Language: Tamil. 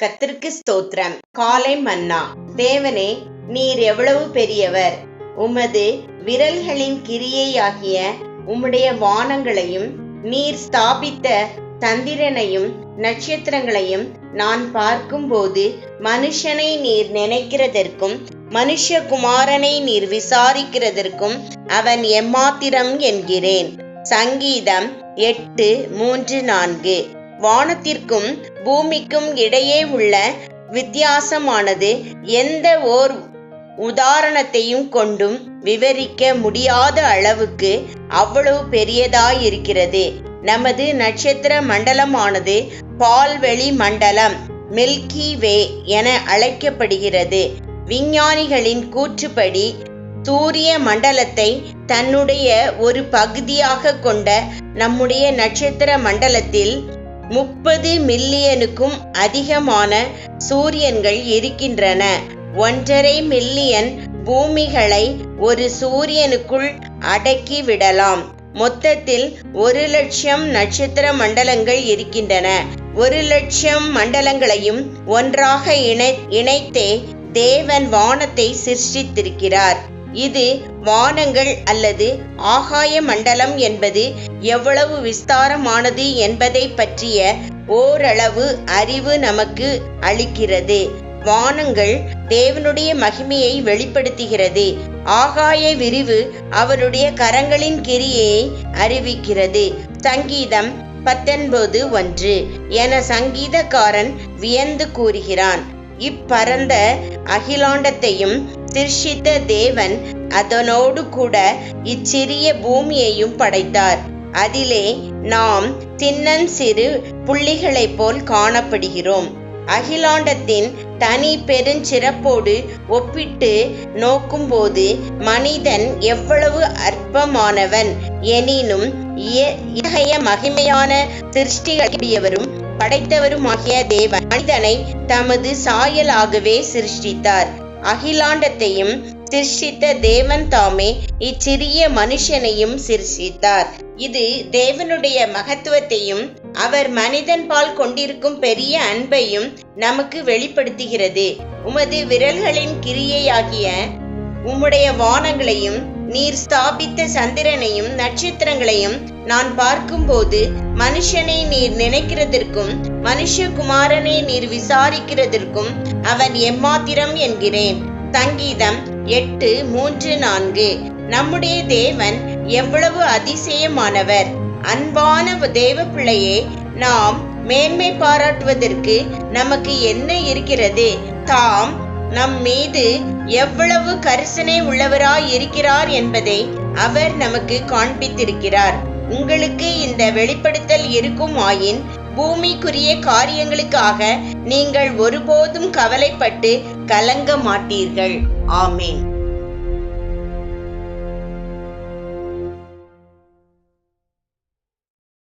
கத்திற்கு ஸ்தோத்திரம். காலை மன்னா. தேவனே நீர் எவ்வளவு பெரியவர். உமது விரல்களின் கிரியையாகிய உம்முடைய வானங்களையும் நீர் ஸ்தாபித்த சந்திரனையும் நட்சத்திரங்களையும் நான் பார்க்கும்போது மனுஷனை நீர் நினைக்கிறதற்கும் மனுஷகுமாரனை நீர் விசாரிக்கிறதற்கும் அவன் எம்மாத்திரம் என்கிறேன். சங்கீதம் எட்டு மூன்று நான்கு. வானத்திற்கும் பூமிக்கும் இடையே உள்ள வித்தியாசமானது எந்த ஓர் உதாரணத்தையும் கொண்டும் விவரிக்க முடியாத அளவுக்கு அவ்வளவு பெரியதாயிருக்கிறது. நமது நட்சத்திர மண்டலமானது பால்வெளி மண்டலம் மில்கி வே என அழைக்கப்படுகிறது. விஞ்ஞானிகளின் கூற்றுப்படி சூரிய மண்டலத்தை தன்னுடைய ஒரு பகுதியாக கொண்ட நம்முடைய நட்சத்திர மண்டலத்தில் முப்பது மில்லியனுக்கும் அதிகமான சூரியன்கள் இருக்கின்றன. ஒன்றரை மில்லியன் பூமிகளை ஒரு சூரியனுக்குள் அடக்கி விடலாம். மொத்தத்தில் ஒரு லட்சம் நட்சத்திர மண்டலங்கள் இருக்கின்றன. ஒரு லட்சம் மண்டலங்களையும் ஒன்றாக இணை இணைத்தே தேவன் வானத்தை சிருஷ்டித்திருக்கிறார். இது வானங்கள் அல்லது ஆகாய மண்டலம் என்பது எவ்வளவு விஸ்தாரமானது என்பதை பற்றிய ஓரளவு அறிவு நமக்கு அளிக்கிறது. வானங்கள் தேவனுடைய மகிமையை வெளிப்படுத்துகிறது. ஆகாய விரிவு அவருடைய கரங்களின் கிரியை அறிவிக்கிறது. சங்கீதம் பத்தொன்பது ஒன்று. என சங்கீதக்காரன் வியந்து கூறுகிறான். இப்பரந்த அகிலாண்டத்தையும் சிருஷித்த தேவன் அதனோடு கூட இச்சிறிய பூமியையும் படைத்தார். அதிலே நாம் சின்னன் சிறு புள்ளிகளைப் போல் காணப்படுகிறோம். அகிலாண்டத்தின் தனி பெருஞ்சிறப்போடு ஒப்பிட்டு நோக்கும்போது மனிதன் எவ்வளவு அற்பமானவன் எனினும் இத்தகைய மகிமையான சிருஷ்டிகளுடையவரும் படைத்தவருமாகிய தேவன் மனிதனை தமது சாயலாகவே சிருஷ்டித்தார். அகிலாண்டத்தையும் சிருஷித்த தேவன் தாமே இச்சிறிய மனுஷனையும் சிருஷித்தார் இது தேவனுடைய மகத்துவத்தையும் அவர் மனிதன் பால் கொண்டிருக்கும் பெரிய அன்பையும் நமக்கு வெளிப்படுத்துகிறது. உமது விரல்களின் கிரியையாகிய உம்முடைய வானங்களையும் நீர் ஸ்தாபித்த சந்திரனையும் நட்சத்திரங்களையும் நான் பார்க்கும்போது மனுஷனை நீர் நினைக்கிறதற்கும் மனுஷகுமாரனை நீர் விசாரிக்கிறதற்கும் அவன் எம்மாத்திரம் என்கிறேன். சங்கீதம் எட்டு மூன்று நான்கு. நம்முடைய தேவன் எவ்வளவு அதிசயமானவர். அன்பான தேவ பிள்ளையே நாம் மேன்மை பாராட்டுவதற்கு நமக்கு என்ன இருக்கிறது? தாம் நம் மீது எவ்வளவு கரிசனை உள்ளவராய் இருக்கிறார் என்பதை அவர் நமக்கு காண்பித்திருக்கிறார். உங்களுக்கு இந்த வெளிப்படுத்தல் இருக்கும் ஆயின் பூமிக்குரிய காரியங்களுக்காக நீங்கள் ஒருபோதும் கவலைப்பட்டு கலங்க மாட்டீர்கள். ஆமேன்.